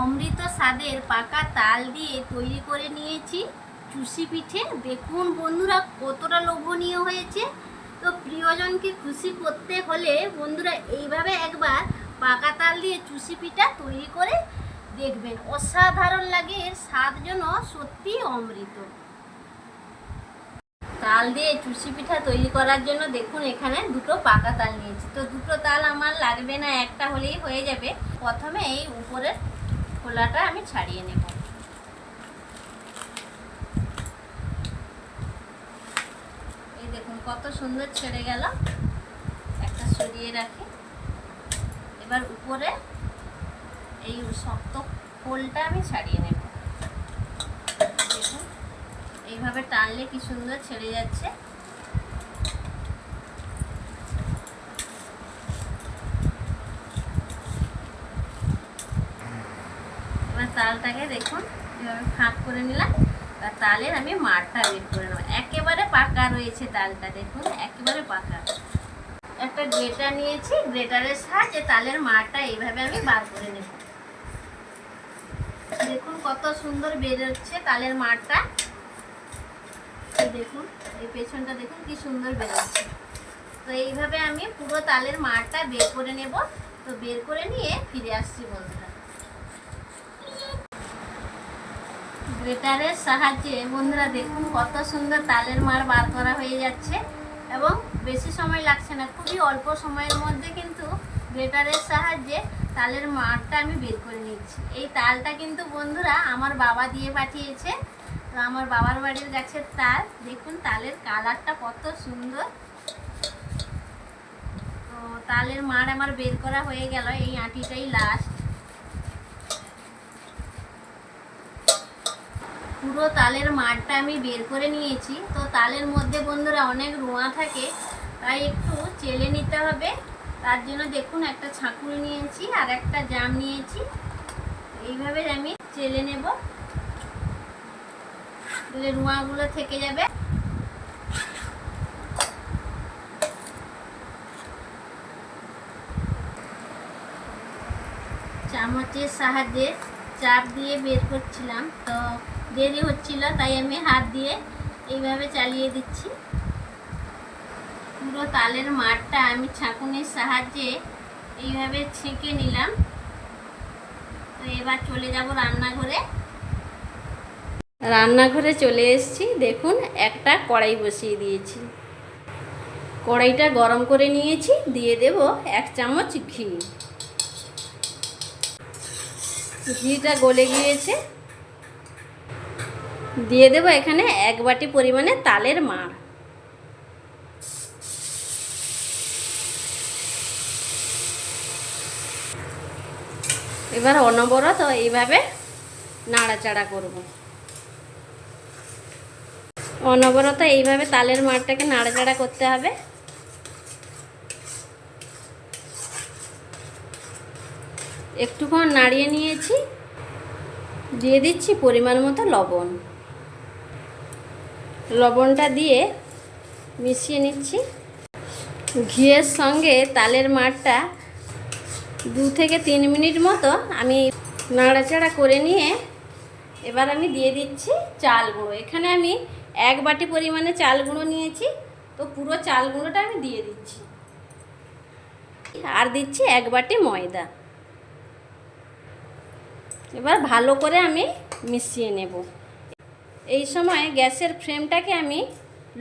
অমৃত স্বাদের পাকা তাল দিয়ে তৈরি করে নিয়েছি। চুষি পিঠে। দেখুন বন্ধুরা, কতটা লোভনীয় হয়েছে। তো প্রিয়জনকে খুশি করতে হলে বন্ধুরা এইভাবে একবার পাকা তাল দিয়ে চুষি পিঠা তৈরি করে দেখবেন। অসাধারণ লাগে, এর স্বাদ যেন সত্যি অমৃত। তাল দিয়ে চুষি পিঠা তৈরি করার জন্য দেখুন, এখানে দুটো পাকা তাল নিয়েছি। তো দুটো তাল আমার লাগবে না, একটা হলেই হয়ে যাবে। প্রথমে এই উপরের খোলাটা আমি ছাড়িয়ে নেব। এই দেখুন কত সুন্দর ছেড়ে গেল। একটা সরিয়ে রাখি। এবার উপরে এই শক্ত খোলটা আমি ছাড়িয়ে নেব। দেখুন, এইভাবে টানলে কি সুন্দর ছেড়ে যাচ্ছে এবার তালটাকে দেখুন, এভাবে ফাঁক করে নিলাম। আর তালের আমি মারটা বের করে নেব। একেবারে পাকা রয়েছে তালটা, দেখুন, একেবারে পাকা। একটা গ্রেটার নিয়েছি, গ্রেটারের সাহায্যে তালের মারটা এইভাবে আমি বার করে নেব। দেখুন কত সুন্দর বেরোচ্ছে তালের মারটা। দেখুন, এই পেছনটা দেখুন কি সুন্দর বেরোচ্ছে। তো এইভাবে আমি পুরো তালের মারটা বের করে নেব। তো বের করে নিয়ে ফিরে আসছি বন্ধুরা। গ্রেটারের সাহায্যে বন্ধুরা দেখুন কত সুন্দর তালের মার বার করা হয়ে যাচ্ছে এবং বেশি সময় লাগছে না, খুবই অল্প সময়ের মধ্যে কিন্তু গ্রেটারের সাহায্যে তালের মারটা আমি বের করে নিচ্ছি। এই তালটা কিন্তু বন্ধুরা আমার বাবা দিয়ে পাঠিয়েছে, তো আমার বাবার বাড়ির গাছের তাল, দেখুন তালের কালারটা কত সুন্দর। তো তালের মার আমার বের করা হয়ে গেল, এই আঁটিটাই লাস্ট পুরো তালের মারটা আমি বের করে নিয়েছি। তো তালের মধ্যে বন্ধুরা অনেক রোঁয়া থাকে, তাই একটু চেলে নিতে হবে। তার জন্য দেখুন, একটা ছাঁকুনি নিয়েছি আর একটা জাম নিয়েছি। এইভাবে আমি চেলে নেব। রোঁয়াগুলো থেকে যাবে। চামচের সাহায্যে চাপ দিয়ে বের করছিলাম। তো দেরি হচ্ছিল, তাই আমি হাত দিয়ে এইভাবে চালিয়ে দিচ্ছি। পুরো তালের মাঠটা আমি ছাঁকুনির সাহায্যে এইভাবে ছেঁকে নিলাম। তো এবার চলে যাব রান্নাঘরে। রান্নাঘরে চলে এসেছি। দেখুন, একটা কড়াই বসিয়ে দিয়েছি। কড়াইটা গরম করে নিয়েছি, দিয়ে দেব এক চামচ ঘি। ঘিটা গলে গিয়েছে। দিয়ে দেবো এখানে এক বাটি পরিমাণে তালের মাড় এবার অনবরত এইভাবে নাড়াচাড়া করব। অনবরত এইভাবে তালের মাড়টাকে নাড়াচাড়া করতে হবে। একটুক্ষণ নাড়িয়ে নিয়েছি। দিয়ে দিচ্ছি পরিমাণ মতো লবণ। লবণটা দিয়ে মিশিয়ে নিচ্ছি। ঘিয়ের সঙ্গে তালের মাঠটা দু থেকে তিন মিনিট মতো আমি নাড়াচাড়া করে নিয়ে এবার আমি দিয়ে দিচ্ছি চাল গুঁড়ো। এখানে আমি এক বাটি পরিমাণে চাল গুঁড়ো নিয়েছি, তো পুরো চাল গুঁড়োটা আমি দিয়ে দিচ্ছি। আর দিচ্ছি এক বাটি ময়দা। এবার ভালো করে আমি মিশিয়ে নেব। এই সময় গ্যাসের ফ্লেমটাকে আমি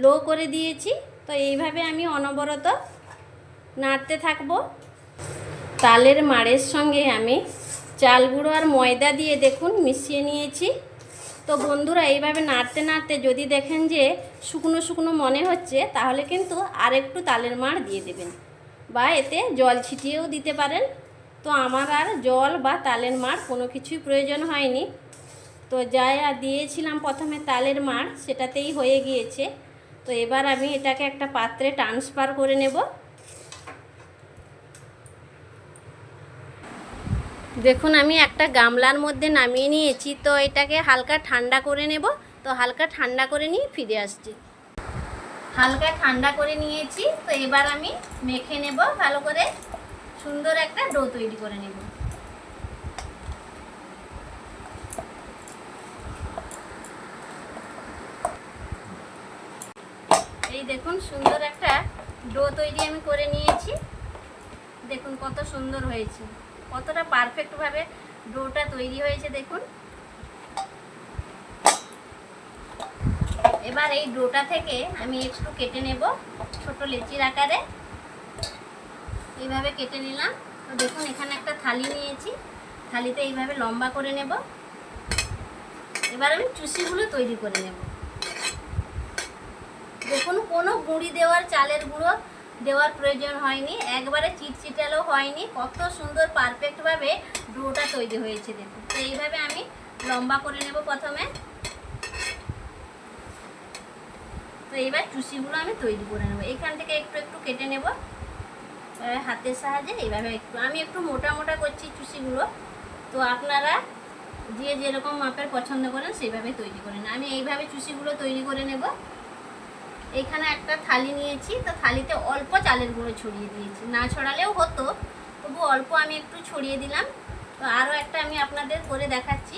লো করে দিয়েছি। তো এইভাবে আমি অনবরত নাড়তে থাকব। তালের মাড়ের সঙ্গে আমি চাল গুঁড়ো আর ময়দা দিয়ে দেখুন মিশিয়ে নিয়েছি। তো বন্ধুরা, এইভাবে নাড়তে নাড়তে যদি দেখেন যে শুকনো শুকনো মনে হচ্ছে, তাহলে কিন্তু আরেকটু তালের মাড় দিয়ে দেবেন বা এতে জল ছিটিয়েও দিতে পারেন। তো আমার আর জল বা তালের মাড় কোনো কিছুই প্রয়োজন হয়নি। তো যা দিয়েছিলাম প্রথমে তালের মাড়, সেটাতেই হয়ে গিয়েছে। তো এবার আমি এটাকে একটা পাত্রে ট্রান্সফার করে নেব। দেখুন, আমি একটা গামলার মধ্যে নামিয়ে নিয়েছি, তো এটাকে হালকা ঠান্ডা করে নেব। তো হালকা ঠান্ডা করে নিয়ে ফিরে আসছি। হালকা ঠান্ডা করে নিয়েছি, তো এবার আমি মেখে নেব, ভালো করে সুন্দর একটা ডো তৈরি করে নেব। এই দেখুন, সুন্দর একটা ডো তৈরি আমি করে নিয়েছি। দেখুন কত সুন্দর হয়েছে। কতটা পারফেক্টভাবে ডোটা তৈরি হয়েছে, দেখুন। এবার এই ডোটা থেকে আমি একটু কেটে নেব ছোট লেচির আকারে। এইভাবে কেটে নিলাম। তো দেখুন, এখানে একটা থালি নিয়েছি। থালিতে এইভাবে লম্বা করে নেব। এবার আমি চুষিগুলো তৈরি করে নেব। দেখুন, কোনো গুঁড়ি দেওয়ার, চালের গুঁড়ো দেওয়ার প্রয়োজন হয়নি। একবারে চিটচিটালো হয়নি। কত সুন্দর পারফেক্টভাবে ডোটা তৈরি হয়েছে, দেখুন। তো এইভাবে আমি লম্বা করে নেব প্রথমে। তো এবার চুষিগুলো আমি তৈরি করে নেব। এখান থেকে একটু একটু কেটে নেব। হাতের সাহায্যে এইভাবে একটু। আমি একটু মোটা মোটা করছি চুষিগুলো। তো আপনারা যে যেরকম মাপের পছন্দ করেন, সেইভাবে তৈরি করেন আমি এইভাবে চুষিগুলো তৈরি করে নেব। এখানে একটা থালি নিয়েছি, তো থালিতে অল্প চালের গুঁড়ো ছড়িয়ে দিয়েছি। না ছড়ালেও হতো, তবু অল্প আমি একটু ছড়িয়ে দিলাম। তো আরও একটা আমি আপনাদের করে দেখাচ্ছি।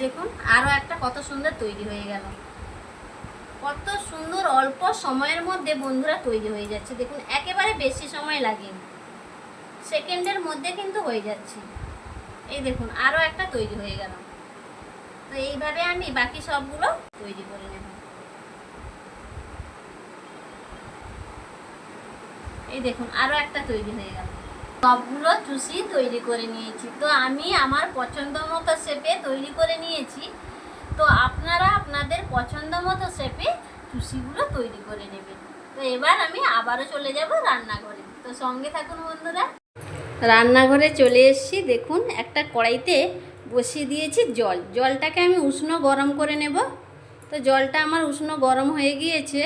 দেখুন আরও একটা কত সুন্দর তৈরি হয়ে গেল। কত সুন্দর অল্প সময়ের মধ্যে বন্ধুরা তৈরি হয়ে যাচ্ছে। দেখুন, একেবারে বেশি সময় লাগে সেকেন্ডের মধ্যে কিন্তু হয়ে যাচ্ছে। এই দেখুন আরও একটা তৈরি হয়ে গেল। তো এইভাবে আমি বাকি সবগুলো তৈরি করে নেব। এই দেখুন আরও একটা তৈরি হয়ে গেল। সবগুলো চুষি তৈরি করে নিয়েছি। তো আমি আমার পছন্দ মতো শেপে তৈরি করে নিয়েছি। তো আপনারা আপনাদের পছন্দ মতো শেপে চুষিগুলো তৈরি করে নেবেন। তো এবার আমি আবারও চলে যাব রান্নাঘরে। তো সঙ্গে থাকুন বন্ধুরা। রান্নাঘরে চলে এসেছি। দেখুন, একটা কড়াইতে বসিয়ে দিয়েছি জল। জলটাকে আমি উষ্ণ গরম করে নেব। তো জলটা আমার উষ্ণ গরম হয়ে গিয়েছে।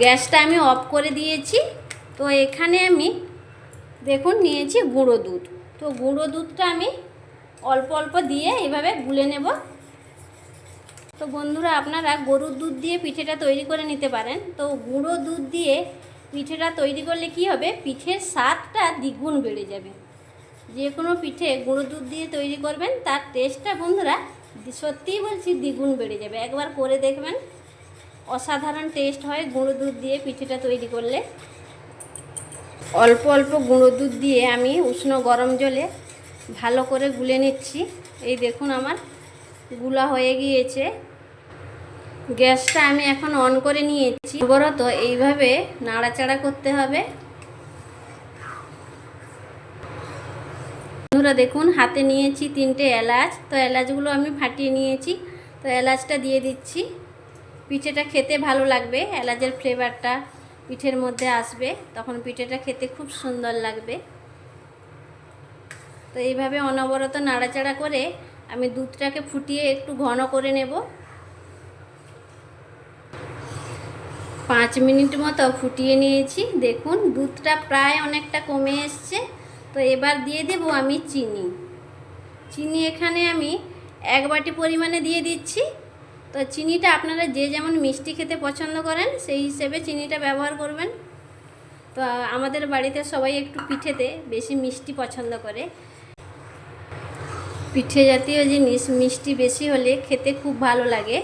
গ্যাসটা আমি অফ করে দিয়েছি। তো এখানে আমি দেখুন নিয়েছি গুঁড়ো দুধ। তো গুঁড়ো দুধটা আমি অল্প অল্প দিয়ে এইভাবে গুলে নেব। তো বন্ধুরা, আপনারা গরুর দুধ দিয়ে পিঠেটা তৈরি করে নিতে পারেন। তো গুঁড়ো দুধ দিয়ে পিঠেটা তৈরি করলে কি হবে? পিঠের স্বাদটা দ্বিগুণ বেড়ে যাবে। যে কোনো পিঠে গুঁড়ো দুধ দিয়ে তৈরি করবেন, তার টেস্টটা বন্ধুরা সত্যিই বলছি দ্বিগুণ বেড়ে যাবে। একবার করে দেখবেন, অসাধারণ টেস্ট হয় গুঁড়ো দুধ দিয়ে পিঠেটা তৈরি করলে। অল্প অল্প গুঁড়ো দুধ দিয়ে আমি উষ্ণ গরম জলে ভালো করে গুলে নিচ্ছি। এই দেখুন আমারগুলা হয়ে গিয়েছে। গ্যাসটা আমি এখন অন করে নিয়েছি। অনবরত এইভাবে নাড়াচাড়া করতে হবে। বন্ধুরা দেখুন, হাতে নিয়েছি তিনটে এলাচ। তো এলাচগুলো আমি ফাটিয়ে নিয়েছি। তো এলাচটা দিয়ে দিচ্ছি। পিঠেটা খেতে ভালো লাগবে, এলাচের ফ্লেভারটা পিঠের মধ্যে আসবে। তখন পিঠেটা খেতে খুব সুন্দর লাগবে। তো এইভাবে অনবরত নাড়াচাড়া করে আমি দুধটাকে ফুটিয়ে একটু ঘন করে নেব। পাঁচ মিনিট মতো ফুটিয়ে নিয়েছি। দেখুন, দুধটা প্রায় অনেকটা কমে এসছে। তো এবার দিয়ে দেব আমি চিনি। চিনি এখানে আমি এক বাটি পরিমাণে দিয়ে দিচ্ছি। তো চিনিটা আপনারা যে যেমন মিষ্টি খেতে পছন্দ করেন, সেই হিসেবে চিনিটা ব্যবহার করবেন। তো আমাদের বাড়িতে সবাই একটু পিঠেতে বেশি মিষ্টি পছন্দ করে। পিঠে জাতীয় জিনিস মিষ্টি বেশি হলে খেতে খুব ভালো লাগে।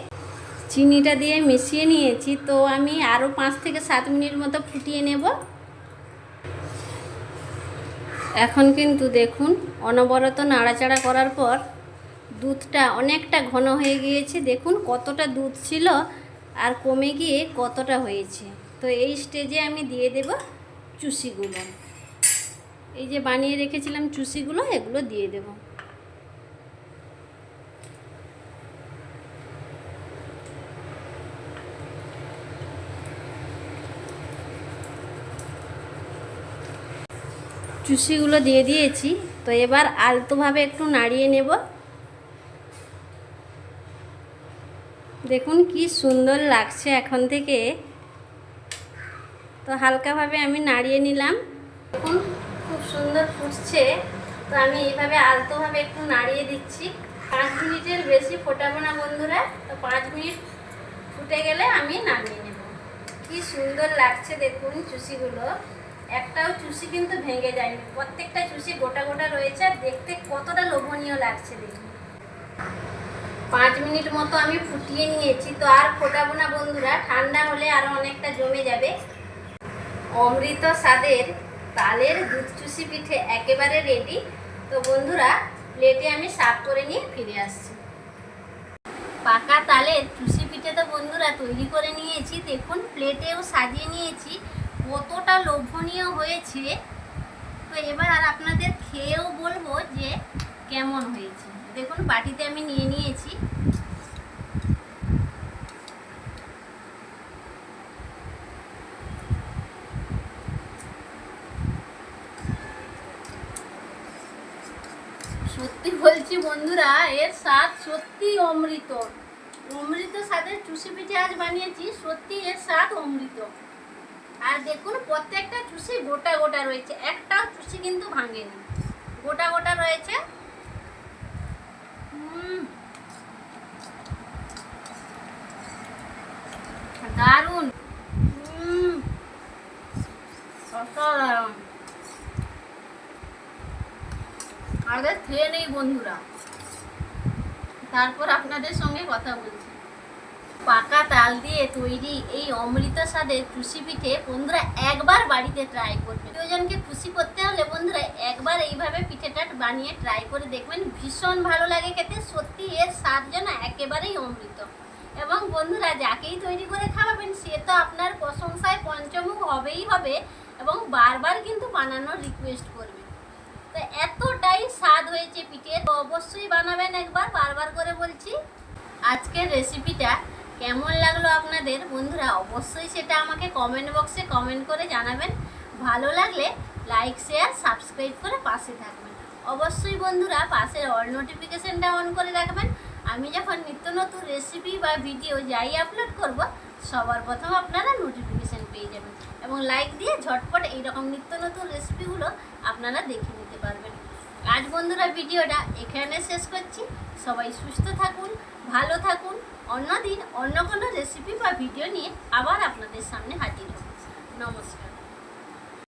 চিনিটা দিয়ে মিশিয়ে নিয়েছি, তো আমি আরও পাঁচ থেকে সাত মিনিট মতো ফুটিয়ে নেব। এখন কিন্তু দেখুন, অনবরত নাড়াচাড়া করার পর দুধটা অনেকটা ঘন হয়ে গিয়েছে। দেখুন কতটা দুধ ছিল আর কমে গিয়ে কতটা হয়েছে। তো এই স্টেজে আমি দিয়ে দেব চুষিগুলো। এই যে বানিয়ে রেখেছিলাম চুষিগুলো, এগুলো দিয়ে দেব। চুষিগুলো দিয়ে দিয়েছি। তো এবার আলতোভাবে একটু নাড়িয়ে নেব। দেখুন কি সুন্দর লাগছে এখন থেকে। তো হালকাভাবে আমি নাড়িয়ে নিলাম। দেখুন, খুব সুন্দর ফুটছে। তো আমি এইভাবে আলতোভাবে একটু নাড়িয়ে দিচ্ছি। পাঁচ মিনিটের বেশি ফোটাবো না বন্ধুরা। তো পাঁচ মিনিট ফুটে গেলে আমি নামিয়ে নেব। কি সুন্দর লাগছে দেখুন চুষিগুলো। একটাও চুষি কিন্তু ভেঙে যায়নি। প্রত্যেকটা চুষি গোটা গোটা রয়েছে আর দেখতে কতটা লোভনীয় লাগছে দেখুন পাঁচ মিনিট মতো আমি ফুটিয়ে নিয়েছি, তো আর ফোটাবো না বন্ধুরা, ঠান্ডা হলে আরও অনেকটা জমে যাবে। অমৃত স্বাদের তালের দুধ চুষি পিঠে একেবারে রেডি তো বন্ধুরা প্লেটে আমি সাফ করে নিয়ে ফিরে আসছি। পাকা তালের চুষি পিঠে তো বন্ধুরা তৈরি করে নিয়েছি, দেখুন প্লেটেও সাজিয়ে নিয়েছি। কতটা লোভনীয় হয়েছে, তো এবার আর আপনাদের খেয়েও বলব যে কেমন হয়েছে। দেখুন, বাটিতে আমি নিয়ে নিয়েছি। সত্যি বলছি বন্ধুরা, এর স্বাদ সত্যি অমৃত। অমৃত স্বাদের চুষি পিঠে আজ বানিয়েছি, সত্যি এর স্বাদ অমৃত। আর দেখুন, প্রত্যেকটা চুষি গোটা গোটা রয়েছে। একটাও চুষি কিন্তু ভাঙেনি। গোটা গোটা রয়েছে। দারুণ। অসাধারণ। আগে খেয়ে নেই বন্ধুরা। তারপর আপনাদের সঙ্গে কথা বলছি। পাকা তাল দিয়ে তৈরি এই অমৃত স্বাদের খুশি পিঠে বন্ধুরা একবার বাড়িতে ট্রাই করবে প্রিয়জনকে খুশি করতে হলে বন্ধুরা একবার এইভাবে পিঠেটা বানিয়ে ট্রাই করে দেখবেন। ভীষণ ভালো লাগে খেতে, সত্যি এর স্বাদ যেন একেবারেই অমৃত। এবং বন্ধুরা যাকেই তৈরি করে খাওয়াবেন, সে তো আপনার প্রশংসায় পঞ্চমুখ হবেই হবে এবং বারবার কিন্তু বানানোর রিকোয়েস্ট করবে। তো এতটাই স্বাদ হয়েছে পিঠে তো অবশ্যই বানাবেন একবার, বারবার করে বলছি। আজকের রেসিপিটা কেমন লাগল আপনাদের? বন্ধুরা, অবশ্যই সেটা আমাকে কমেন্ট বক্সে কমেন্ট করে জানাবেন। ভালো লাগলে লাইক শেয়ার সাবস্ক্রাইব করে পাশে থাকবেন। অবশ্যই বন্ধুরা, পাশের অল নোটিফিকেশনটা অন করে রাখবেন। আমি যখন নিত্য নতুন রেসিপি বা ভিডিও যাই আপলোড করব, সবার প্রথম আপনারা নোটিফিকেশন পেয়ে যাবেন। এবং লাইক দিয়ে ঝটপট এইরকম নিত্য নতুন রেসিপিগুলো আপনারা দেখে নিতে পারবেন। আজ বন্ধুরা ভিডিওটা এখানে শেষ করছি। সবাই সুস্থ থাকুন, ভালো থাকুন। অন্যদিন অন্য কোনো রেসিপি বা ভিডিও নিয়ে আবার আপনাদের সামনে হাজির হব। নমস্কার।